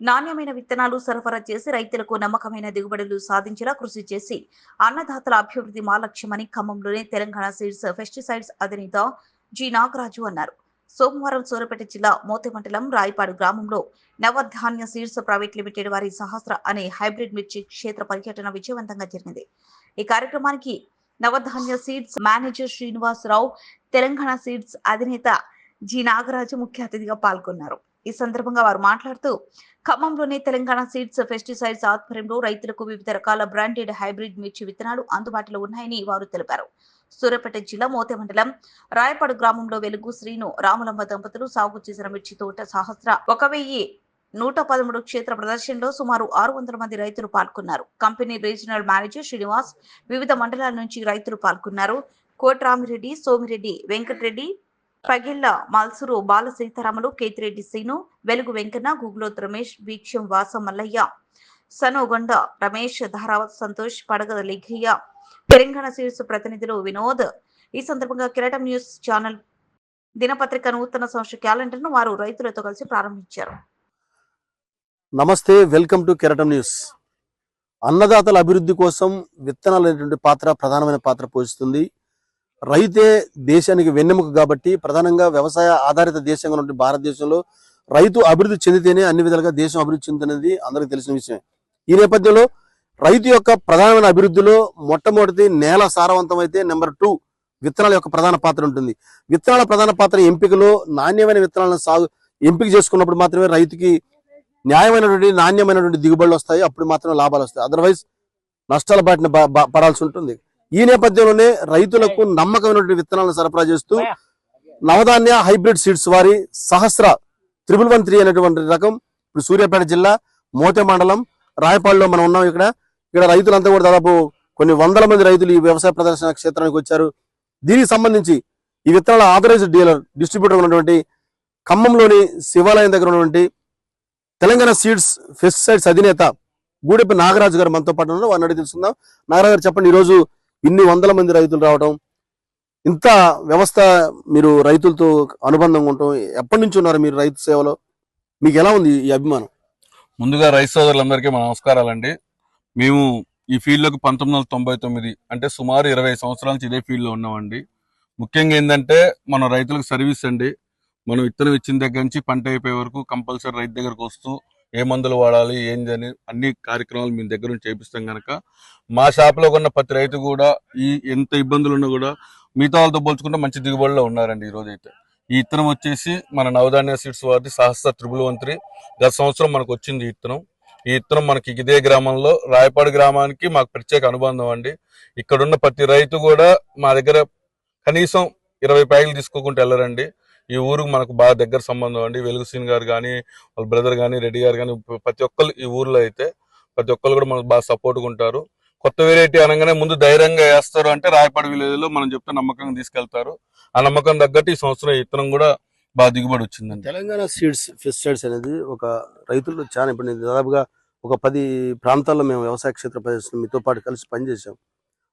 నాణ్యమైన విత్తనాలు సరఫరా చేసి రైతులకు నమ్మకమైన దిగుబడులు సాధించేలా కృషి చేసి అన్నదాతల అభివృద్ధి మా లక్ష్యమని ఖమ్మంలోని తెలంగాణ సీడ్స్ పెస్టిసైడ్స్ అధినేత జి. నాగరాజు అన్నారు. సోమవారం సూరపేట జిల్లా మోతే మండలం రాయపాడు గ్రామంలో నవధాన్య సీడ్స్ ప్రైవేట్ లిమిటెడ్ వారి సహస్ర అనే హైబ్రిడ్ మిర్చి క్షేత్ర పర్యటన విజయవంతంగా జరిగింది. ఈ కార్యక్రమానికి Navadhanya seeds manager Srinivasarao Telangana seeds అధినేత జి. నాగరాజు ముఖ్య అతిథిగా పాల్గొన్నారు. ఈ సందర్భంగా వారు మాట్లాడుతూ ఖమ్మంలోని తెలంగాణ సీడ్స్ పెస్టిసైడ్స్ ఆధ్వర్యంలో రైతులకు వివిధ రకాల బ్రాండెడ్ హైబ్రిడ్ మిర్చి విత్తనాలు అందుబాటులో ఉన్నాయని వారు తెలిపారు. సూర్యాపేట జిల్లా మోతే మండలం రాయపాడు గ్రామంలో వెలుగు శ్రీను రాములమ్మ దంపతులు సాగు చేసిన మిర్చి తోట సహస్ర ఒక వెయ్యి నూట పదమూడు క్షేత్ర ప్రదర్శనలో సుమారు ఆరు వందల మంది రైతులు పాల్గొన్నారు. కంపెనీ రీజనల్ మేనేజర్ శ్రీనివాస్ వివిధ మండలాల నుంచి రైతులు పాల్గొన్నారు. కోట్రామిరెడ్డి సోమిరెడ్డి వెంకటరెడ్డి పగిళ్ళ మల్సురు బాల సీతారాములు కేతిరెడ్డి సీను వెలుగు వెంకన్న గుగ్లోత్ రమేష్ వీక్షం వాస మల్లయ్య సనోగొండ రమేష్ ధారావత్ సంతోష్ పడగద లిఘయ్య తెలంగాణ సీడ్స్ ప్రతినిధులు వినోద్. ఈ సందర్భంగా కిరటం న్యూస్ ఛానల్ దినపత్రిక నూతన సంవత్సర క్యాలెండర్ను వారు రైతులతో కలిసి ప్రారంభించారు. నమస్తే వెల్కమ్ టు కిరటం న్యూస్. అన్నదాతల అభివృద్ధి కోసం విత్తనాలు అనేటువంటి పాత్ర ప్రధానమైన పాత్ర పోషిస్తుంది. రైతే దేశానికి వెన్నెముక కాబట్టి ప్రధానంగా వ్యవసాయ ఆధారిత దేశంగా ఉన్న భారతదేశంలో రైతు అభివృద్ధి చెందితేనే అన్ని విధాలుగా దేశం అభివృద్ధి చెందుతున్నది అందరికీ తెలిసిన విషయమే. ఈ నేపథ్యంలో రైతు యొక్క ప్రధానమైన అభివృద్ధిలో మొట్టమొదటి నేల సారవంతం అయితే నెంబర్ టూ విత్తనాల యొక్క ప్రధాన పాత్ర ఉంటుంది. విత్తనాల ప్రధాన పాత్ర ఎంపికలో నాణ్యమైన విత్తనాలను సాగు ఎంపిక చేసుకున్నప్పుడు మాత్రమే రైతుకి న్యాయమైనటువంటి నాణ్యమైనటువంటి దిగుబడులు వస్తాయి అప్పుడు మాత్రమే లాభాలు వస్తాయి. అదర్వైజ్ నష్టాల బాటిన పడాల్సి ఉంటుంది. ఈ నేపథ్యంలోనే రైతులకు నమ్మకమైనటువంటి విత్తనాలను సరఫరా చేస్తూ నవధాన్య హైబ్రిడ్ సీడ్స్ వారి సహస్ర త్రిబుల్ వన్ త్రీ అనేటువంటి రకం. ఇప్పుడు సూర్యాపేట జిల్లా మోతే మండలం రాయపాడులో మనం ఉన్నాం ఇక్కడ. ఇక్కడ రైతులంతా కూడా దాదాపు కొన్ని వందల మంది రైతులు ఈ వ్యవసాయ ప్రదర్శన క్షేత్రానికి వచ్చారు. దీనికి సంబంధించి ఈ విత్తనాల ఆథరైజ్డ్ డీలర్ డిస్ట్రిబ్యూటర్ ఉన్నటువంటి ఖమ్మంలోని శివాలయం దగ్గర ఉన్నటువంటి తెలంగాణ సీడ్స్ ఫెస్టిసైడ్స్ అధినేత గూడెప్ప నాగరాజు గారు మనతో పాటు ఉన్నారు. వారిని అడిగి తెలుసుకుందాం. నాగరాజు గారు చెప్పండి ఈరోజు ఇన్ని వందల మంది రైతులు రావడం ఇంత వ్యవస్థ మీరు రైతులతో అనుబంధంగా ఉండటం ఎప్పటి నుంచి ఉన్నారు మీరు రైతు సేవలో? మీకు ఎలా ఉంది ఈ అభిమానం? ముందుగా రైతు సోదరులందరికీ మా నమస్కారాలండి. మేము ఈ ఫీల్డ్లోకి పంతొమ్మిది వందల తొంభై తొమ్మిది అంటే సుమారు ఇరవై సంవత్సరాల నుంచి ఇదే ఫీల్డ్లో ఉన్నామండి. ముఖ్యంగా ఏంటంటే మన రైతులకు సర్వీస్ అండి. మనం విత్తనం ఇచ్చిన దగ్గర నుంచి పంట అయిపోయే వరకు కంపల్సరీ రైతు దగ్గరకు వస్తూ ఏ మందులు వాడాలి ఏందని అన్ని కార్యక్రమాలు మీ దగ్గర నుంచి చేపిస్తాం కనుక మా షాప్లో ఉన్న ప్రతి రైతు కూడా ఈ ఎంత ఇబ్బందులు ఉన్నా కూడా మిగతా వాళ్ళతో పోల్చుకుంటే మంచి దిగుబడిలో ఉన్నారండి ఈ అయితే ఈ ఇత్తనం వచ్చేసి మన నవధాన్య సీడ్స్ వారి సహస్ర త్రిబుల్ వన్ త్రీ గత సంవత్సరం మనకు వచ్చింది ఈ ఇత్తనం. ఈ ఇత్తనం మనకి ఇదే గ్రామంలో రాయపాడు గ్రామానికి మాకు ప్రత్యేక అనుబంధం అండి. ఇక్కడున్న ప్రతి రైతు కూడా మా దగ్గర కనీసం ఇరవై ప్యాకెట్లు తీసుకోకుండా వెళ్ళరండి. ఈ ఊరుకు మనకు బాగా దగ్గర సంబంధం అండి. వెలుగు సీన్ గారు కానీ వాళ్ళ బ్రదర్ కానీ రెడ్డి గారు కానీ ప్రతి ఒక్కరు ఈ ఊర్లో అయితే ప్రతి ఒక్కరు కూడా మనకు బాగా సపోర్ట్గా ఉంటారు. కొత్త వెరైటీ అనగానే ముందు ధైర్యంగా వేస్తారు అంటే రాయపాడు విలేజ్లో మనం చెప్తే నమ్మకంగా తీసుకెళ్తారు. ఆ నమ్మకం తగ్గట్టు ఈ సంవత్సరం ఈ ఇత్తనం కూడా బాగా దిగుబడి వచ్చిందండి. తెలంగాణ సీడ్స్ పెస్టిసైడ్స్ అనేది ఒక రైతులు చాలా ఇప్పుడు దాదాపుగా ఒక పది ప్రాంతాల్లో మేము వ్యవసాయ క్షేత్ర ప్రదర్శన మీతో పాటు కలిసి పనిచేసాం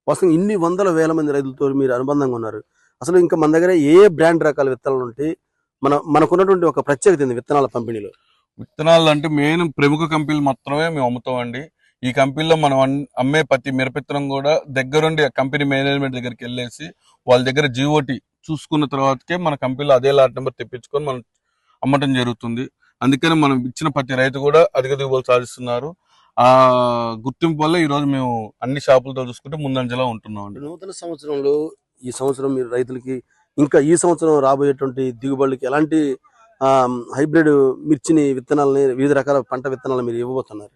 వాస్తవం ఇన్ని వందల వేల మంది రైతులతో మీరు అనుబంధంగా ఉన్నారు. అసలు ఇంకా మన దగ్గర ఏ బ్రాండ్ రకాల విత్తనాలు ఉంటాయి? మన మనకున్నటువంటి ఒక ప్రత్యేకత ఉంది విత్తనాల పంపిణీలో? విత్తనాలు అంటే మెయిన్ ప్రముఖ కంపెనీలు మాత్రమే మేము అమ్ముతామండి. ఈ కంపెనీలో మనం అమ్మే ప్రతి మిరపిత్తనం కూడా దగ్గరుండి కంపెనీ మేనేజ్మెంట్ దగ్గరికి వెళ్ళేసి వాళ్ళ దగ్గర జిఓటి చూసుకున్న తర్వాతకే మన కంపెనీలో అదే లాట్ నెంబర్ తెప్పించుకొని మనం అమ్మటం జరుగుతుంది. అందుకని మనం ఇచ్చిన ప్రతి రైతు కూడా అధిక దిగుబడులు సాధిస్తున్నారు. ఆ గుర్తింపు వల్ల ఈ రోజు మేము అన్ని షాపులతో చూసుకుంటే ముందంజలో ఉంటున్నాం అండి నూతన సంవత్సరంలో ఈ సంవత్సరం మీరు రైతులకి ఇంకా ఈ సంవత్సరం రాబోయేటువంటి దిగుబడులకి ఎలాంటి హైబ్రిడ్ మిర్చిని విత్తనాలని వివిధ రకాల పంట విత్తనాలు మీరు ఇవ్వబోతున్నారు?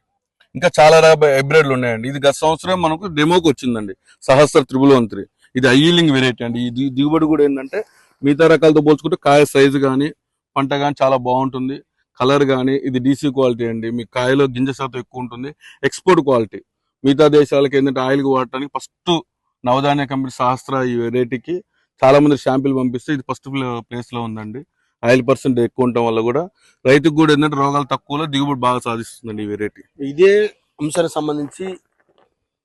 ఇంకా చాలా హైబ్రిడ్లు ఉన్నాయండి. ఇది గత సంవత్సరం మనకు డెమోకి వచ్చిందండి. సహస్ర త్రిబుల్ వన్ త్రీ ఇది ఐలింగ్ వెరైటీ అండి. ఇది దిగుబడి కూడా ఏంటంటే మిగతా రకాలతో పోల్చుకుంటే కాయ సైజు కానీ పంట కానీ చాలా బాగుంటుంది. కలర్ కానీ ఇది డీసీ క్వాలిటీ అండి. మీ కాయలో గింజ శాతం ఎక్కువ ఉంటుంది. Export quality. మిగతా దేశాలకి ఏంటంటే ఆయిల్ వాడటానికి ఫస్ట్ నవధాన్య కంపెనీ సహస్ర ఈ వెరైటీకి చాలా మంది షాంపిల్ పంపిస్తే ఇది ఫస్ట్ ప్లేస్లో ఉందండి. ఆయిల్ పర్సెంట్ ఎక్కువ ఉండటం వల్ల కూడా రైతుకు కూడా ఏంటంటే రోగాలు తక్కువలో దిగుబడి బాగా సాధిస్తుందండి ఈ వెరైటీ. ఇదే అంశానికి సంబంధించి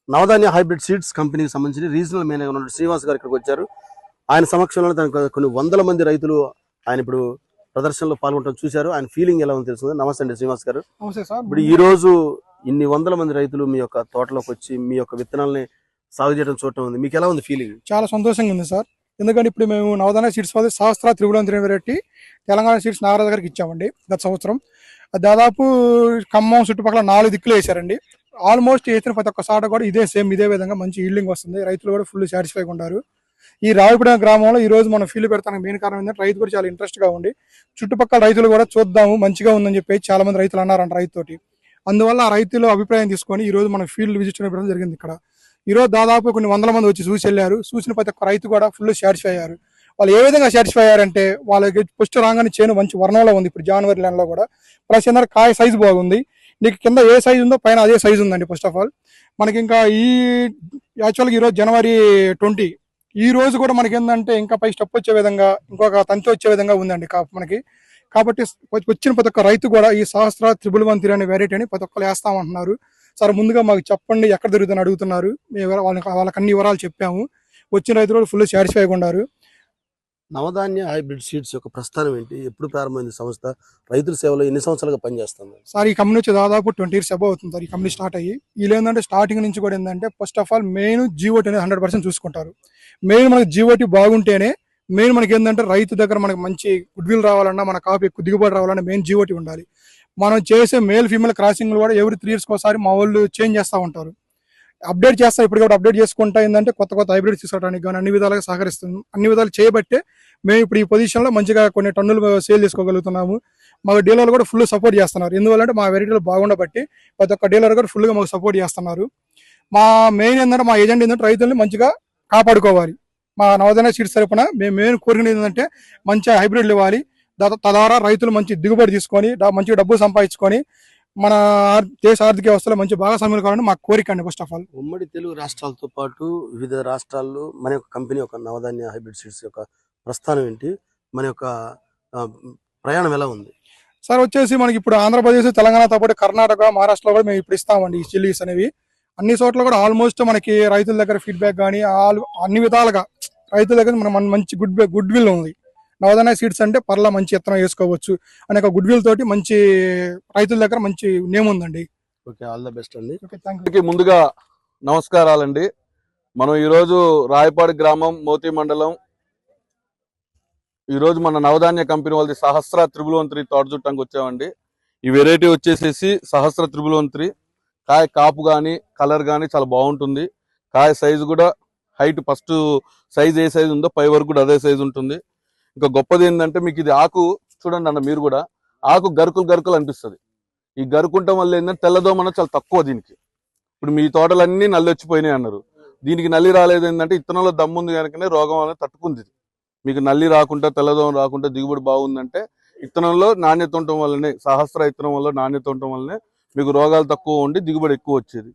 నవధాన్య హైబ్రిడ్ సీడ్స్ కంపెనీకి సంబంధించి రీజనల్ మేనేజర్ ఉన్న శ్రీనివాస్ గారు ఇక్కడికి వచ్చారు. ఆయన సమక్షంలో కొన్ని వందల మంది రైతులు ఆయన ఇప్పుడు ప్రదర్శనలో పాల్గొనడం చూశారు. ఆయన ఫీలింగ్ ఎలా ఉందో తెలుస్తుంది నమస్తే అండి శ్రీనివాస్ గారు. ఇప్పుడు ఈ రోజు ఇన్ని వందల మంది రైతులు మీ యొక్క తోటలోకి వచ్చి మీ యొక్క విత్తనాలని సాగు చేయడం చూడటం ఉంది. మీకు ఎలా ఉంది ఫీలింగ్ చాలా సంతోషంగా ఉంది సార్. ఎందుకంటే ఇప్పుడు మేము నవదాన సీడ్స్ వాళ్ళది Sahasra triple one three variety Telangana seeds Nagaraju గారికి ఇచ్చామండి గత సంవత్సరం. దాదాపు ఖమ్మం చుట్టుపక్కల నాలుగు దిక్కులు వేశారండి ఆల్మోస్ట్ వేసిన ప్రతి ఒక్క సాట కూడా ఇదే సేమ్ ఇదే విధంగా మంచి ఈల్డింగ్ వస్తుంది. రైతులు కూడా ఫుల్ సాటిస్ఫైగా ఉంటారు ఈ రావిపూడ గ్రామంలో ఈ రోజు మనం ఫీల్ పెడతానికి మెయిన్ కారణం ఏంటంటే రైతు కూడా చాలా ఇంట్రెస్ట్గా ఉండి చుట్టుపక్కల రైతులు కూడా చూద్దాము మంచిగా ఉందని చెప్పి చాలా మంది రైతులు అన్నారంట రైతుతోటి. అందువల్ల ఆ రైతుల అభిప్రాయం తీసుకొని ఈ రోజు మనం ఫీల్డ్ విజిట్ చేయడం జరిగింది ఇక్కడ. ఈరోజు దాదాపు కొన్ని వందల మంది వచ్చి చూసి వెళ్ళారు. చూసిన ప్రతి ఒక్క రైతు కూడా ఫుల్ సాటిస్ఫై అయ్యారు. వాళ్ళు ఏ విధంగా సాటిస్ఫై అయ్యారంటే వాళ్ళకి ఫస్ట్ రాగానే చేను మంచి వర్ణంలో ఉంది. ఇప్పుడు జనవరి ల్యాండ్లో కూడా. ప్లస్ ఏంటంటే కాయ సైజు బాగుంది. నీకు కింద ఏ సైజు ఉందో పైన అదే సైజు ఉందండి ఫస్ట్ ఆఫ్ ఆల్ మనకి ఇంకా ఈ యాక్చువల్గా ఈరోజు జనవరి ట్వంటీ ఈ రోజు కూడా మనకి ఏంటంటే ఇంకా పై స్టెప్ వచ్చే విధంగా ఇంకొక తంతి వచ్చే విధంగా ఉందండి కా- మనకి. కాబట్టి వచ్చిన ప్రతి ఒక్క రైతు కూడా ఈ Sahasra triple one three variety అని ప్రతి ఒక్కరు వేస్తామంటున్నారు. సార్ ముందుగా మాకు చెప్పండి ఎక్కడ దొరుకుతుందని అడుగుతున్నారు. మేము వాళ్ళకి వాళ్ళకి అన్ని వివరాలు చెప్పాము. వచ్చిన రైతులు ఫుల్ సాటిస్ఫైగా ఉన్నారు. నవధాన్య హైబ్రిడ్ సీడ్స్ యొక్క ప్రస్థానం ఏంటి? ఎప్పుడు ప్రారంభమైంది సంస్థ? రైతుల సేవలో ఎన్ని సంవత్సరాలుగా పనిచేస్తుంది? సార్ ఈ కంపెనీ వచ్చి దాదాపు ట్వంటీ ఇయర్స్ అబౌవ్ అవుతుంది సార్ ఈ కంపెనీ స్టార్ట్ అయ్యి. వీళ్ళు ఏంటంటే స్టార్టింగ్ నుంచి కూడా ఏంటంటే first of all main GOT అనేది హండ్రెడ్ పర్సెంట్ చూసుకుంటారు. మెయిన్ మనకి జీవోటీ బాగుంటేనే మెయిన్ మనకి ఏంటంటే రైతు దగ్గర మనకి మంచి గుడ్ విల్ రావాలన్నా మన కాపు ఎక్కువ దిగుబడి రావాలన్నా మెయిన్ జీవోటీ ఉండాలి. మనం చేసే మేల్ ఫీమేల్ క్రాసింగ్లు కూడా ఎవరి త్రీ ఇయర్స్కి ఒకసారి మా వాళ్ళు చేంజ్ చేస్తూ ఉంటారు. అప్డేట్ చేస్తా ఇప్పటికప్పుడు అప్డేట్ చేసుకుంటా ఏంటంటే కొత్త కొత్త హైబ్రిడ్ తీసుకోవడానికి కానీ అన్ని విధాలుగా సహకరిస్తుంది అన్ని విధాలు చేయబట్టే మేము ఇప్పుడు ఈ పొజిషన్లో మంచిగా కొన్ని టన్నులు సేల్ చేసుకోగలుగుతున్నాము. మాకు డీలర్లు కూడా ఫుల్ సపోర్ట్ చేస్తున్నారు. ఎందువల్లంటే మా వెరైటీలు బాగుండబట్టి ప్రతి ఒక్క డీలర్ కూడా ఫుల్గా మాకు సపోర్ట్ చేస్తున్నారు. మా మెయిన్ ఏంటంటే మా ఏజెంట్ ఏంటంటే రైతుల్ని మంచిగా కాపాడుకోవాలి. మా నవోదయ సీట్స్ తరపున మేము మెయిన్ కోరికలు ఏంటంటే మంచి హైబ్రిడ్లు ఇవ్వాలి. తద్వారా రైతులు మంచి దిగుబడి తీసుకొని మంచిగా డబ్బు సంపాదించుకొని మన దేశ ఆర్థిక వ్యవస్థలో మంచి భాగస్వామ్యం కావాలని మా కోరిక అండి ఫస్ట్ ఆఫ్ ఆల్ ఉమ్మడి తెలుగు రాష్ట్రాలతో పాటు వివిధ రాష్ట్రాల్లో మన యొక్క కంపెనీ యొక్క నవధాన్య హైబ్రిడ్ సీడ్స్ యొక్క ప్రస్థానం ఏంటి? మన యొక్క ప్రయాణం ఎలా ఉంది? సార్ వచ్చేసి మనకి ఇప్పుడు ఆంధ్రప్రదేశ్ తెలంగాణతో పాటు కర్ణాటక మహారాష్ట్రలో కూడా మేము ఇప్పుడు ఇస్తామండి ఈ చిల్లీస్ అనేవి. అన్ని చోట్ల కూడా ఆల్మోస్ట్ మనకి రైతుల దగ్గర ఫీడ్బ్యాక్ కానీ ఆల్ అన్ని విధాలుగా రైతుల దగ్గర మన మంచి గుడ్ గుడ్ విల్ ఉంది. నవోదయ సీడ్స్ అంటే పర్లా మంచి ఎత్తనం వేసుకోవచ్చు అనే ఒక గుడ్ విల్ తోటి మంచి రైతుల దగ్గర మంచి నేమ్ ఉందండి. ఓకే ఆల్ ద బెస్ట్ అండి. ఓకే ముందుగా నమస్కారాలండి. మనం ఈరోజు రాయపాడి గ్రామం మోతి మండలం ఈరోజు మన నవధాన్య కంపెనీ వాళ్ళది సహస్ర త్రిబుల్ వన్ త్రీ తోట చుట్టానికి వచ్చామండి. ఈ వెరైటీ వచ్చేసేసి సహస్ర త్రిబుల్ వన్ త్రీ కాయ కాపు కానీ కలర్ కానీ చాలా బాగుంటుంది. కాయ సైజు కూడా హైట్ ఫస్ట్ సైజ్ ఏ సైజు ఉందో పై వరకు కూడా అదే సైజు ఉంటుంది. ఇంకా గొప్పది ఏంటంటే మీకు ఇది ఆకు చూడండి అన్న మీరు కూడా ఆకు గరుకులు గరుకులు అనిపిస్తుంది. ఈ గరుకుంటం వల్ల ఏంటంటే తెల్లదోమ అనేది చాలా తక్కువ దీనికి. ఇప్పుడు మీ తోటలన్నీ నల్లి వచ్చిపోయినాయి అన్నారు. దీనికి నల్లి రాలేదు ఏంటంటే ఇత్తనంలో దమ్ముంది కనుకనే రోగం అనేది తట్టుకుంది మీకు నల్లి రాకుండా తెల్లదోమ రాకుండా దిగుబడి బాగుందంటే ఇత్తనంలో నాణ్యత ఉండటం వల్లనే సహస్ర ఇత్తనం వల్ల నాణ్యత ఉండటం వల్లనే మీకు రోగాలు తక్కువ ఉండి దిగుబడి ఎక్కువ వచ్చేది.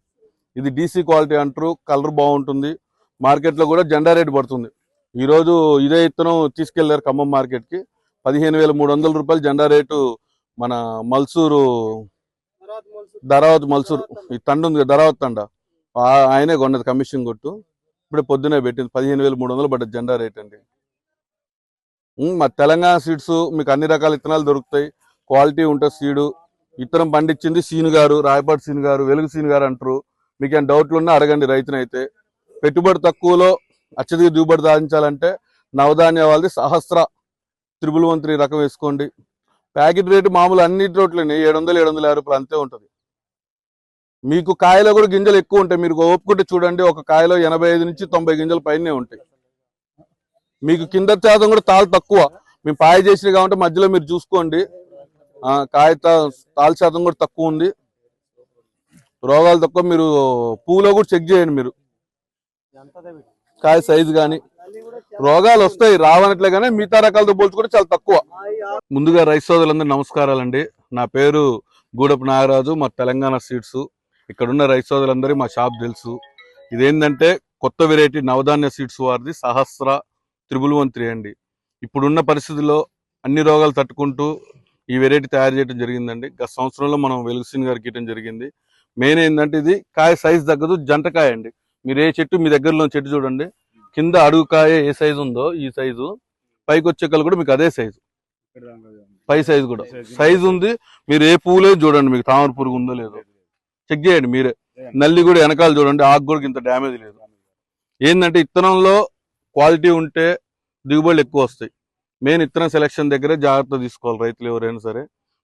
ఇది డీసీ క్వాలిటీ అంటారు కలర్ బాగుంటుంది. మార్కెట్లో కూడా జెండా రేట్ పడుతుంది. ఈరోజు ఇదే ఇత్తనం తీసుకెళ్ళారు ఖమ్మం మార్కెట్కి పదిహేను వేల మూడు వందల రూపాయలు జెండా రేటు మన మల్సూరు ధరావత్ మల్సూరు ఈ తండ ఉంది ధరావత్ తండ. ఆయనే కొన్నది కమిషన్ కొట్టు. ఇప్పుడు పొద్దునే పెట్టింది. పదిహేను వేల మూడు వందలు పడ్డది జెండా రేట్ అండి. మా తెలంగాణ సీడ్స్ మీకు అన్ని రకాల ఇత్తనాలు దొరుకుతాయి. క్వాలిటీ ఉంటుంది సీడు. ఇత్తనం పండించింది సీను గారు రాయపాటి సీను గారు వెలుగు సీను గారు అంటారు. మీకు ఏం డౌట్లు ఉన్నా అడగండి రైతునైతే. పెట్టుబడి తక్కువలో అత్యధిక దిగుబడి సాధించాలంటే నవధాన్య వాళ్ళది సహస్ర త్రిబుల్ వన్ త్రీ రకం వేసుకోండి. ప్యాకెట్ రేటు మామూలు అన్ని రోట్లని ఏడు వందలు ఏడు వందల యాభై రూపాయలు అంతే ఉంటుంది. మీకు కాయలో కూడా గింజలు ఎక్కువ ఉంటాయి. మీరు ఓపుకుంటే చూడండి ఒక కాయలో ఎనభై ఐదు నుంచి తొంభై గింజలు పైనే ఉంటాయి. మీకు కింద శాతం కూడా తాలు తక్కువ. మేము పాయ చేసినవి కాబట్టి మధ్యలో మీరు చూసుకోండి. కాయ తా- తాలు శాతం కూడా తక్కువ ఉంది. రోగాలు తక్కువ. మీరు పువ్వులో కూడా చెక్ చేయండి మీరు. కాయ సైజు కానీ రోగాలు వస్తాయి రావనట్లే కానీ మిగతా రకాలతో పోల్చుకుంటే చాలా తక్కువ. ముందుగా రైస్ సోదరులందరూ నమస్కారాలండి. నా పేరు గూడపు నాగరాజు మా తెలంగాణ సీడ్స్. ఇక్కడున్న రైస్ సోదరులందరూ మా షాప్ తెలుసు. ఇదేంటంటే కొత్త వెరైటీ నవధాన్య సీడ్స్ వారిది సహస్ర త్రిబుల్ వన్ త్రీ అండి. ఇప్పుడున్న పరిస్థితుల్లో అన్ని రోగాలు తట్టుకుంటూ ఈ వెరైటీ తయారు చేయడం జరిగిందండి. గత సంవత్సరంలో మనం వెలుగుసిన్ గారికి ఇవ్వడం జరిగింది. మెయిన్ ఏంటంటే ఇది కాయ సైజ్ తగ్గదు జంటకాయ అండి. మీరు ఏ చెట్టు మీ దగ్గరలో చెట్టు చూడండి. కింద అడుగు కాయ ఏ సైజు ఉందో ఈ సైజు పైకి వచ్చే కళ్ళు కూడా మీకు అదే సైజు పై సైజు కూడా. సైజు ఉంది. మీరు ఏ పువ్వులేదు చూడండి. మీకు తామర పురుగు ఉందో లేదో. చెక్ చేయండి మీరే. నల్లి కూడా వెనకాల చూడండి. ఆకు కూడా ఇంత డ్యామేజ్ లేదు. ఏంటంటే ఇత్తనంలో క్వాలిటీ ఉంటే దిగుబడులు ఎక్కువ వస్తాయి. మెయిన్ ఇత్తనం సెలక్షన్ దగ్గరే జాగ్రత్త తీసుకోవాలి రైతులు ఎవరైనా సరే.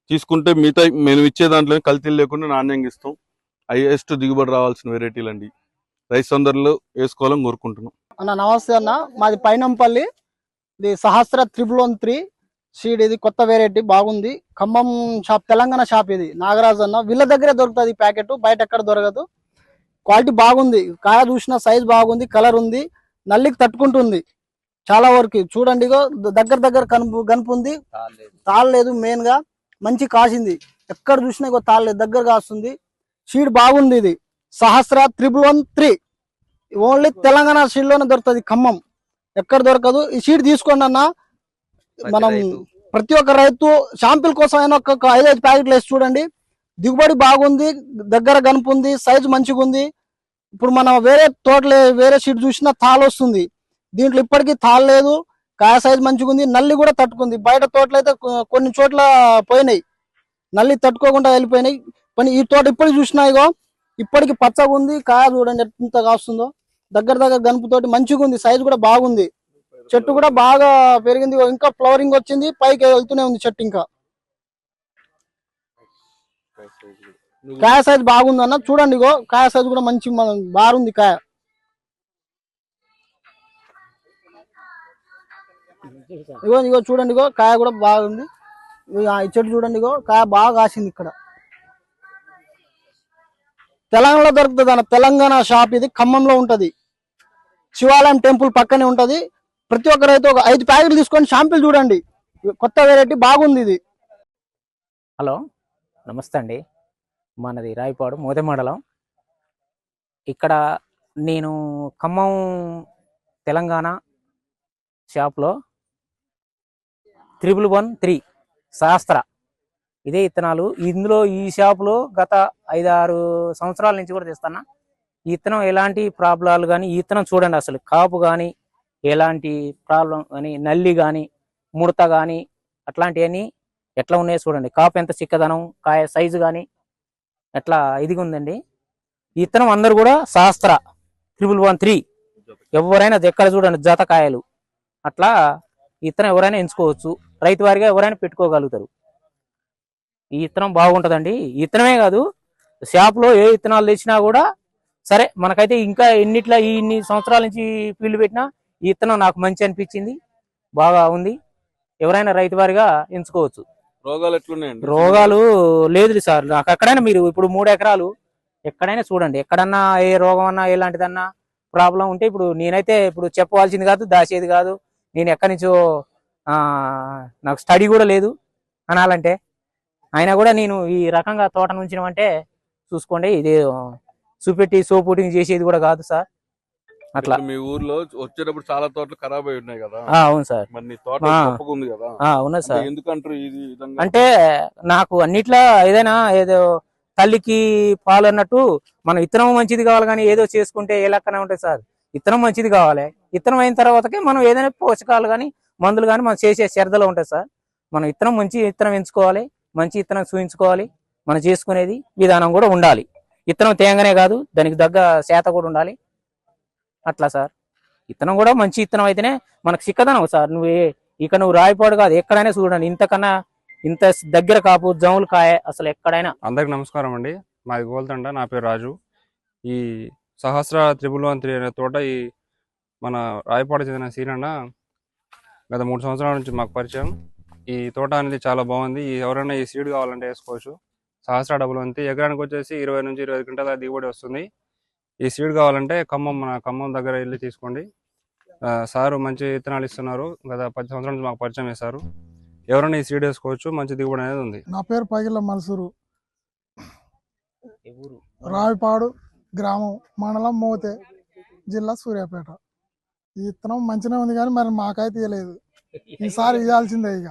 తీసుకుంటే మిగతా మేము ఇచ్చే దాంట్లో కల్తీలు లేకుండా నాణ్యంగా ఇస్తాం. హైయెస్ట్ దిగుబడి రావాల్సిన వెరైటీలు అండి రైస్ అందరిలో వేసుకోవాలని కోరుకుంటున్నాం. అన్న నమస్తే అన్న. మాది పైనంపల్లి. ఇది Sahasra triple one three. Seed ఇది కొత్త వెరైటీ బాగుంది. ఖమ్మం షాప్ తెలంగాణ షాప్ ఇది. నాగరాజు అన్న. వీళ్ళ దగ్గరే దొరుకుతుంది ఈ ప్యాకెట్. బయట ఎక్కడ దొరకదు. క్వాలిటీ బాగుంది. కాయ చూసిన సైజ్ బాగుంది కలర్ ఉంది. నల్లికి తట్టుకుంటుంది. చాలా వరకు చూడండి దగ్గర దగ్గర కనుపు కనుపు ఉంది. తాళలేదు మెయిన్గా. మంచి కాసింది. ఎక్కడ చూసినా ఇగో తాళలేదు దగ్గర కాస్తుంది సీడ్ బాగుంది ఇది. Sahasra triple one three. Only Telangana సీడ్లోనే దొరుకుతుంది ఖమ్మం. ఎక్కడ దొరకదు. ఈ సీడ్ తీసుకోండి అన్న. మనం ప్రతి ఒక్క రైతు షాంపిల్ కోసం అయినా ఒక ఐదైదు ప్యాకెట్లు వేసి చూడండి. దిగుబడి బాగుంది దగ్గర గనుపు ఉంది సైజు మంచిగా ఉంది. ఇప్పుడు మనం వేరే తోటలే వేరే సీడ్ చూసినా తాళ వస్తుంది. దీంట్లో ఇప్పటికీ తాళ లేదు కాయ సైజు మంచిగా ఉంది నల్లి కూడా తట్టుకుంది. బయట తోటలు అయితే కొన్ని చోట్ల పోయినాయి. నల్లి తట్టుకోకుండా వెళ్ళిపోయినాయి. కానీ ఈ తోట ఇప్పటికి చూసినా ఇగో ఇప్పటికి పచ్చగా ఉంది కాయ చూడండి ఎంత కాస్తుందో. దగ్గర దగ్గర గనుపుతోటి మంచిగా ఉంది సైజు కూడా బాగుంది. చెట్టు కూడా బాగా పెరిగింది ఇంకా ఫ్లవరింగ్ వచ్చింది పైకి వెళ్తూనే ఉంది చెట్టు ఇంకా. కాయ సైజ్ బాగుంది అన్న చూడండి ఇగో కాయ సైజు కూడా మంచి మన- బాగుంది కాయ. ఇగో ఇగో చూడండి ఇగో కాయ కూడా బాగుంది. ఈ చెట్టు చూడండి ఇగో కాయ బాగా కాసింది ఇక్కడ. తెలంగాణలో దొరుకుతుంది అన్న. తెలంగాణ షాప్ ఇది ఖమ్మంలో ఉంటుంది. శివాలయం టెంపుల్ పక్కనే ఉంటుంది. ప్రతి ఒక్క రైతు ఒక ఐదు ప్యాకెట్లు తీసుకొని షాంపిల్ చూడండి. కొత్త వెరైటీ బాగుంది ఇది. హలో నమస్తే అండి. మనది రాయపాడు మోదే మండలం. ఇక్కడ నేను ఖమ్మం తెలంగాణ షాప్లో త్రిబుల్ వన్ త్రీ సహస్త్ర ఇదే ఇత్తనాలు. ఇందులో ఈ షాపులో గత ఐదారు సంవత్సరాల నుంచి కూడా తెస్తున్నా. ఈ ఇత్తనం ఎలాంటి ప్రాబ్లాలు కానీ ఈ ఇత్తనం చూడండి అసలు. కాపు కానీ ఎలాంటి ప్రాబ్లం కానీ నల్లి కానీ ముడత కానీ అట్లాంటివన్నీ ఎట్లా ఉన్నాయో చూడండి. కాపు ఎంత చిక్కదనం కాయ సైజు కానీ ఎట్లా ఇదిగా ఉందండి. ఇత్తనం అందరు కూడా శాస్త్ర త్రిబుల్ వన్ త్రీ. ఎవరైనా ఎక్కడ చూడండి జతకాయలు అట్లా ఇత్తనం ఎవరైనా ఎంచుకోవచ్చు. రైతు వారిగా ఎవరైనా పెట్టుకోగలుగుతారు. ఈ ఇత్తనం బాగుంటదండి. ఇత్తనమే కాదు షాప్లో ఏ ఇత్తనాలు తెచ్చినా కూడా సరే మనకైతే ఇంకా ఎన్నిట్లా ఈ ఇన్ని సంవత్సరాల నుంచి ఫీల్డ్ పెట్టినా ఈ ఇత్తనం నాకు మంచి అనిపించింది బాగా ఉంది. ఎవరైనా రైతు వారిగా ఎంచుకోవచ్చు. రోగాలు ఎట్లున్నాయండి? రోగాలు లేదు సార్. నాకు ఎక్కడైనా మీరు ఇప్పుడు మూడు ఎకరాలు ఎక్కడైనా చూడండి ఎక్కడన్నా ఏ రోగం అన్నా ఎలాంటిదన్నా ప్రాబ్లం ఉంటే ఇప్పుడు నేనైతే ఇప్పుడు చెప్పవలసింది కాదు దాచేది కాదు. నేను ఎక్కడి నుంచో ఆ, నాకు స్టడీ కూడా లేదు అనాలంటే. అయినా కూడా నేను ఈ రకంగా తోట నుంచినామంటే చూసుకోండి ఇది చూపెట్టి సోపుటింగ్ చేసేది కూడా కాదు సార్. అట్లా. మీ ఊర్లో వచ్చేటప్పుడు చాలా తోటలు ఖరాబ్ అయి ఉన్నాయి కదా? అవును సార్. మరి నీ తోట ఆ. గొప్పగా ఉంది కదా? ఆ, ఉన్నది అంటే సార్. ఎందుకంటారు ఇది అంటే నాకు అన్నిట్లో ఏదైనా ఏదో తల్లికి పాలు అన్నట్టు మనం ఇత్తనం మంచిది కావాలి కానీ ఏదో చేసుకుంటే ఏ లెక్కనే ఉంటుంది సార్. ఇత్తనం మంచిది కావాలి. ఇత్తనం అయిన తర్వాతకే మనం ఏదైనా పోషకాలు కానీ మందులు కానీ మనం చేసే శ్రద్ధలో ఉంటుంది సార్. మనం ఇత్తనం మంచి ఇత్తనం ఎంచుకోవాలి. మంచి ఇత్తనం చూయించుకోవాలి. మనం చేసుకునేది విధానం కూడా ఉండాలి. ఇత్తనం తేంగనే కాదు దానికి తగ్గ శాత కూడా ఉండాలి. అట్లా సార్. ఇత్తనం కూడా మంచి ఇత్తనం అయితేనే మనకు చిక్కదనం సార్. నువ్వు ఇక్కడ నువ్వు రాయిపోడు కాదు ఎక్కడైనా చూడండి. ఇంతకన్నా ఇంత దగ్గర కాపు జములు కాయ అసలు ఎక్కడైనా. అందరికి నమస్కారం అండి. మాది గోల్తండ నా పేరు రాజు. ఈ సహస్ర త్రిబుల్ వన్ త్రీ అనే తోట ఈ మన రాయపాడు చెందిన సీనన్న గత మూడు సంవత్సరాల నుంచి మాకు పరిచయం. ఈ తోట అనేది చాలా బాగుంది. ఈ ఎవరైనా ఈ సీడ్ కావాలంటే వేసుకోవచ్చు. సహస్ర వన్ త్రీ ఎకరానికి వచ్చేసి ఇరవై నుంచి ఇరవై గంటల దిగుబడి వస్తుంది. ఈ సీడ్ కావాలంటే ఖమ్మం మన ఖమ్మం దగ్గర వెళ్ళి తీసుకోండి. సారు మంచి విత్తనాలు ఇస్తున్నారు. గత పది సంవత్సరాల నుంచి మాకు పరిచయం చేశారు. ఎవరైనా ఈ సీడ్ వేసుకోవచ్చు. మంచి దిగుబడి అనేది ఉంది. నా పేరు పగిల మల్సూరు. రావిపాడు గ్రామం మండలం మోతే జిల్లా సూర్యాపేట. ఈ విత్తనం మంచిగా ఉంది కానీ మరి మాకైతే ఇవ్వలేదు ఈసారి ఇవ్వాల్సిందే ఇక.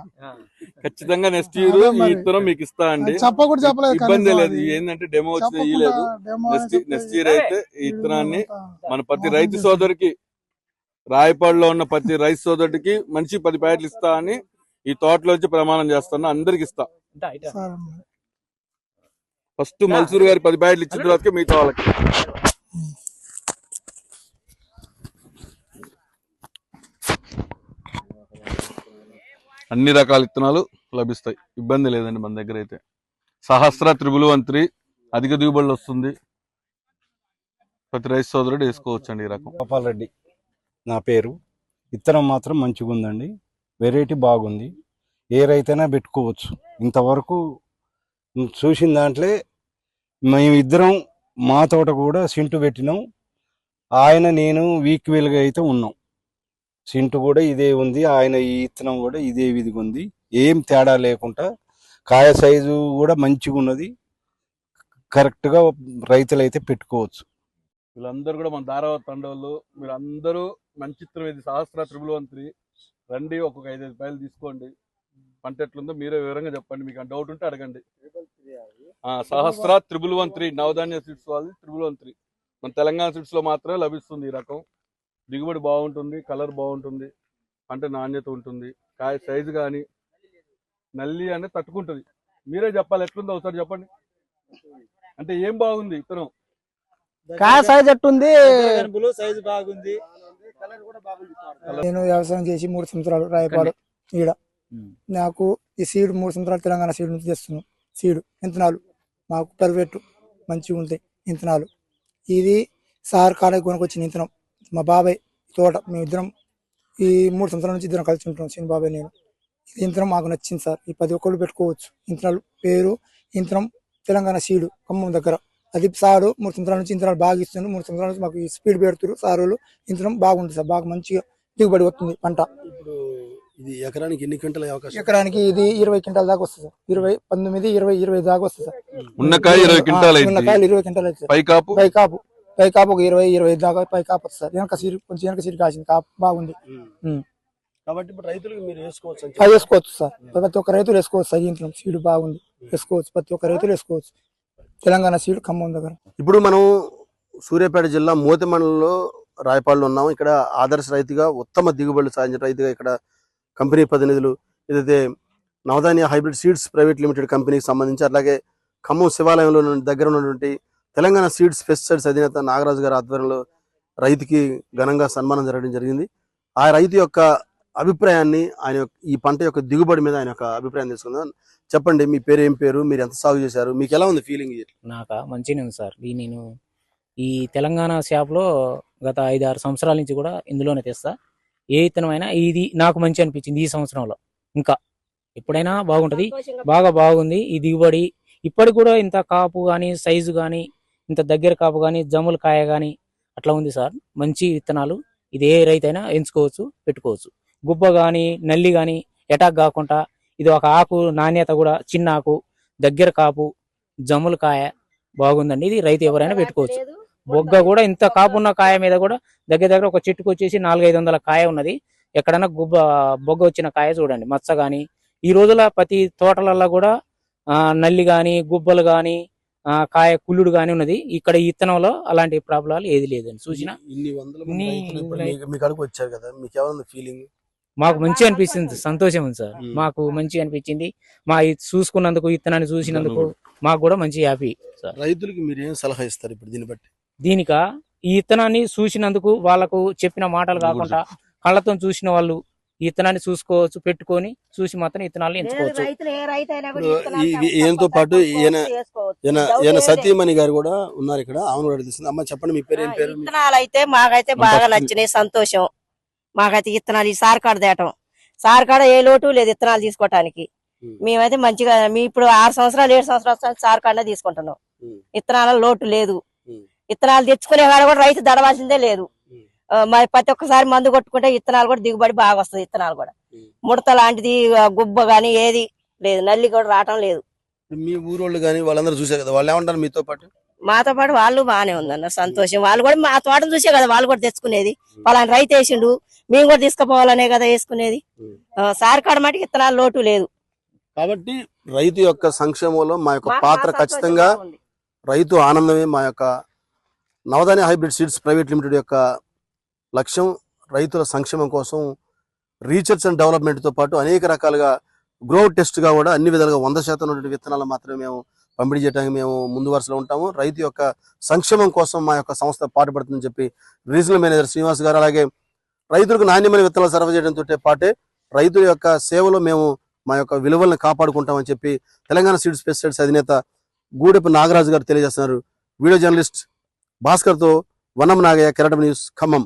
ఖచ్చితంగా నెక్స్ట్ ఇయర్ ఈ. ఇత్తనం మీకు ఇస్తా అండి. చెప్ప కూడా చెప్పలేదు ఇబ్బంది లేదు. ఏంటంటే డెమో ఇయ్యలేదు. demo నెక్స్ట్ ఇయర్ అయితే ఈ ఇత్తనాన్ని వీళ్ళంతా మన ప్రతి రైతు. సోదరికి రాయపాడులో ఉన్న ప్రతి రైతు సోదరుడికి మంచి పది ప్యాకెట్లు ఇస్తా అని ఈ తోటలో వచ్చి ప్రమాణం చేస్తున్నా. అందరికి ఇస్తా. ఫస్ట్ మల్సూర్ గారి పది బ్యాట్లు ఇచ్చిన తర్వాత మిగతా వాళ్ళకి. అన్ని రకాల విత్తనాలు లభిస్తాయి. ఇబ్బంది లేదండి మన దగ్గర అయితే. సహస్ర త్రిబుల్ వన్ త్రీ అధిక దిగుబడులు వస్తుంది. ప్రతి రైతు సోదరుడు వేసుకోవచ్చు అండి ఈ రకం. గోపాల్ రెడ్డి నా పేరు. విత్తనం మాత్రం మంచిగా ఉందండి. వెరైటీ బాగుంది. ఏ రైతైనా పెట్టుకోవచ్చు. ఇంతవరకు చూసిన దాంట్లో మేమిద్దరం మా తోట కూడా సింటు పెట్టినాం. ఆయన నేను వీక్వెల్గా అయితే ఉన్నాం. సింటు కూడా ఇదే ఉంది ఆయన ఈ విత్తనం కూడా ఇదే విధిగా ఉంది. ఏం తేడా లేకుండా కాయ సైజు కూడా మంచిగా ఉన్నది. కరెక్ట్గా రైతులు అయితే పెట్టుకోవచ్చు. వీళ్ళందరూ కూడా మన ధారావత్ తండోళ్ళు మీరందరూ మంచి చిత్రం ఇది. సహస్ర త్రిబుల్ వన్ త్రీ రండి ఒక్కొక్క ఐదు రూపాయలు తీసుకోండి. పంట ఎట్లుందో మీరే వివరంగా చెప్పండి. మీకు డౌట్ ఉంటే అడగండి. Sahasra triple one three Navadhanya seeds వాళ్ళది త్రిబుల్ వన్ త్రీ మన తెలంగాణ సీడ్స్లో మాత్రమే లభిస్తుంది ఈ రకం. దిగుబడి బాగుంటుంది కలర్ బాగుంటుంది పంట నాణ్యత ఉంటుంది. కాయ సైజు కానీ నల్లి అనేది తట్టుకుంటుంది. మీరే చెప్పాలి ఎట్లుందో ఒకసారి చెప్పండి. అంటే ఏం బాగుంది ఇతను కాయ సైజ్ ఎట్టుంది? సైజు బాగుంది. నేను వ్యవసాయం చేసి మూడు సంవత్సరాలు రాయపాడు ఈడ. నాకు ఈ సీడ్ మూడు సంవత్సరాలు తెలంగాణ సీడ్ నుంచి తెస్తున్నాం. సీడ్ ఇంతనాలు మాకు పర్ఫెక్ట్ మంచిగా ఉంటాయి ఇంతనాలు ఇది సార్ కాడకి కొనుకొచ్చిన ఇంతనం మా బాబాయ్ తోట మేము ఇద్దరం ఈ మూడు సంవత్సరాల నుంచి ఇద్దరం కలిసి ఉంటున్నాం చిన్న బాబాయ్ నేను. ఇది ఇంతనం మాకు నచ్చింది సార్. ఈ పది ఒక్కళ్ళు పెట్టుకోవచ్చు. ఇంతనాలు పేరు ఇంతనం తెలంగాణ సీడు ఖమ్మం దగ్గర. అది సారు మూడు సంవత్సరాల నుంచి ఇంతనాలు బాగా ఇస్తున్నారు. మూడు సంవత్సరాల నుంచి మాకు ఈ స్పీడ్ పెడుతున్నారు సారులు ఇంతనం బాగుంటుంది సార్. బాగా మంచిగా దిగుబడి వస్తుంది పంట. ఇప్పుడు ఇది ఎకరానికి ఎన్ని క్వింటల్ అవకాశం? ఎకరానికి ఇది ఇరవై క్వింటాల దాకా వస్తుంది సార్. ఇరవై పంతొమ్మిది ఇరవై ఇరవై దాకా వస్తుంది సార్. ఉన్న ఇరవై కాయలు ఇరవై క్వింటాలు అవుతుంది సార్. పై కాపు పై కాపు పై కాపు ఒక ఇరవై ఇరవై ఐదు దాకా పై కాపు వస్తుంది వెనక సీరు కొంచెం వెనక సీరు కాసింది కాపు బాగుంది. కాబట్టి ఇప్పుడు రైతులకు మీరు వేసుకోవచ్చు వేసుకోవచ్చు సార్. ప్రతి ఒక్క రైతులు వేసుకోవచ్చు సార్. ఇంట్లో సీడు బాగుంది. వేసుకోవచ్చు. ప్రతి ఒక్క రైతులు వేసుకోవచ్చు. తెలంగాణ సీడు ఖమ్మం దగ్గర. ఇప్పుడు మనం సూర్యాపేట జిల్లా మోతి మండలంలో రాయపాడులో ఉన్నాము. ఇక్కడ ఆదర్శ రైతుగా ఉత్తమ దిగుబడులు సాధించిన రైతుగా ఇక్కడ కంపెనీ ప్రతినిధులు ఏదైతే Navadhanya hybrid seeds private limited కంపెనీకి సంబంధించి అలాగే ఖమ్మం శివాలయంలో ఉన్న- దగ్గర ఉన్నటువంటి తెలంగాణ సీడ్స్ పెస్టిసైడ్స్ అధినేత నాగరాజు గారి ఆధ్వర్యంలో రైతుకి ఘనంగా సన్మానం జరగడం జరిగింది. ఆ రైతు యొక్క అభిప్రాయాన్ని ఆయన యొక్క ఈ పంట యొక్క దిగుబడి మీద ఆయన యొక్క అభిప్రాయం తెలుసుకుందాం. చెప్పండి మీ పేరు ఏం పేరు మీరు ఎంత సాగు చేశారు మీకు ఎలా ఉంది ఫీలింగ్ నాక మంచిగా ఉంది సార్. ఈ నేను ఈ తెలంగాణ షాప్లో గత ఐదు ఆరు సంవత్సరాల నుంచి కూడా ఇందులోనే తెస్తా. ఏ ఇత్తనమైనా ఇది నాకు మంచి అనిపించింది ఈ సంవత్సరంలో. ఇంకా ఎప్పుడైనా బాగుంటది బాగా బాగుంది ఈ దిగుబడి. ఇప్పటికి కూడా ఇంత కాపు కానీ సైజు కానీ ఇంత దగ్గర కాపు కానీ జమ్ముల కాయ కానీ అట్లా ఉంది సార్. మంచి విత్తనాలు. ఇది ఏ రైతైనా ఎంచుకోవచ్చు పెట్టుకోవచ్చు. గుబ్బ కానీ నల్లి కానీ ఎటాక్ కాకుండా ఇది ఒక ఆకు నాణ్యత కూడా చిన్న ఆకు దగ్గర కాపు జమ్ముల కాయ బాగుందండి. ఇది రైతు ఎవరైనా పెట్టుకోవచ్చు. బొగ్గ కూడా ఇంత కాపున్న కాయ మీద కూడా దగ్గర దగ్గర ఒక చెట్టుకు వచ్చేసి నాలుగైదు వందల కాయ ఉన్నది. ఎక్కడైనా గుబ్బ బొగ్గ వచ్చిన కాయ చూడండి. మచ్చ గాని. ఈ రోజుల ప్రతి తోటలలో కూడా నల్లి గాని గుబ్బలు ఆ, కాయ కుళ్ళుడు గాని ఉన్నది. ఇక్కడ ఈ ఇత్తనంలో అలాంటి ప్రాబ్లాలు ఏది లేదండి ఇన్ని వందల మీకు- కడుపు వచ్చారు కదా మీకు ఏమైనా ఫీలింగ్ మాకు మంచి అనిపిస్తుంది సంతోషం ఉంది సార్. మాకు మంచి అనిపించింది. మా ఇది చూసుకున్నందుకు ఇత్తనాన్ని చూసినందుకు మాకు కూడా మంచి హ్యాపీ సార్. రైతులకి మీరు ఏం సలహా ఇస్తారు ఇప్పుడు దీన్ని బట్టి? దీనిక? ఈ ఇత్తనాన్ని చూసినందుకు వాళ్ళకు చెప్పిన మాటలు కాకుండా కళ్ళతో చూసిన వాళ్ళు ఈ ఇత్తనాన్ని చూసుకోవచ్చు పెట్టుకొని చూసి మాత్రం ఇత్తనాలు ఎంచుకోవచ్చు ఈయనతో పాటు ఈయన. సతీమణి గారు కూడా ఉన్నారు ఇక్కడ కూడా అడుగుతుంది అమ్మ చెప్పండి మీ పేరు ఏం విత్తనాలు అయితే మాకైతే బాగా నచ్చినాయి సంతోషం. మాకైతే విత్తనాలు ఈ సార్ కాడ తేటం. సార్ కాడ ఏ లోటు లేదు విత్తనాలు తీసుకోవటానికి. మేమైతే మంచిగా మీ ఇప్పుడు ఆరు సంవత్సరాలు ఏడు సంవత్సరాలు సార్ కాడ తీసుకుంటున్నాం. విత్తనాల లోటు లేదు. విత్తనాలు తెచ్చుకునే కాడ కూడా రైతు దడవాల్సిందే లేదు. మరి ప్రతి ఒక్కసారి మందు కొట్టుకుంటే విత్తనాలు కూడా దిగుబడి బాగా వస్తుంది విత్తనాలు కూడా. ముడత లాంటిది గుబ్బ గాని ఏది లేదు. నల్లి కూడా రావటం లేదు. మీ ఊరోళ్ళు కానీ వాళ్ళందరూ చూసారు కదా వాళ్ళు ఏమంటారు మీతో పాటు? మాతో పాటు వాళ్ళు బాగానే ఉందన్న సంతోషం. వాళ్ళు కూడా మా తోటను చూసే కదా వాళ్ళు కూడా తెచ్చుకునేది. పలానా రైతు వేసిండు మేము కూడా తీసుకుపోవాలనే కదా వేసుకునేది. సార్ కాడ మటుకు ఇత్తనాలు లోటు లేదు. కాబట్టి రైతు యొక్క సంక్షేమంలో మా యొక్క పాత్ర ఖచ్చితంగా. రైతు ఆనందమే మా యొక్క Navadhanya hybrid seeds private limited యొక్క లక్ష్యం రైతుల సంక్షేమం కోసం రీసెర్చ్ అండ్ డెవలప్మెంట్తో పాటు అనేక రకాలుగా గ్రో టెస్ట్గా కూడా అన్ని విధాలుగా వంద శాతం విత్తనాలు మాత్రమే మేము పంపిణీ చేయడానికి మేము ముందు వరుసలో ఉంటాము. రైతు యొక్క సంక్షేమం కోసం మా యొక్క సంస్థ పాటుపడుతుందని చెప్పి రీజనల్ మేనేజర్ శ్రీనివాస్ గారు అలాగే రైతులకు నాణ్యమైన విత్తనాలు సరఫరా చేయడంతో పాటే రైతుల యొక్క సేవలో మేము మా యొక్క విలువలను కాపాడుకుంటామని చెప్పి తెలంగాణ సీడ్స్ పెస్టిసైడ్స్ అధినేత గూడెపు నాగరాజు గారు తెలియజేస్తున్నారు. వీడియో జర్నలిస్ట్ భాస్కర్తో వనం నాగయ్య కెరటం న్యూస్ ఖమ్మం.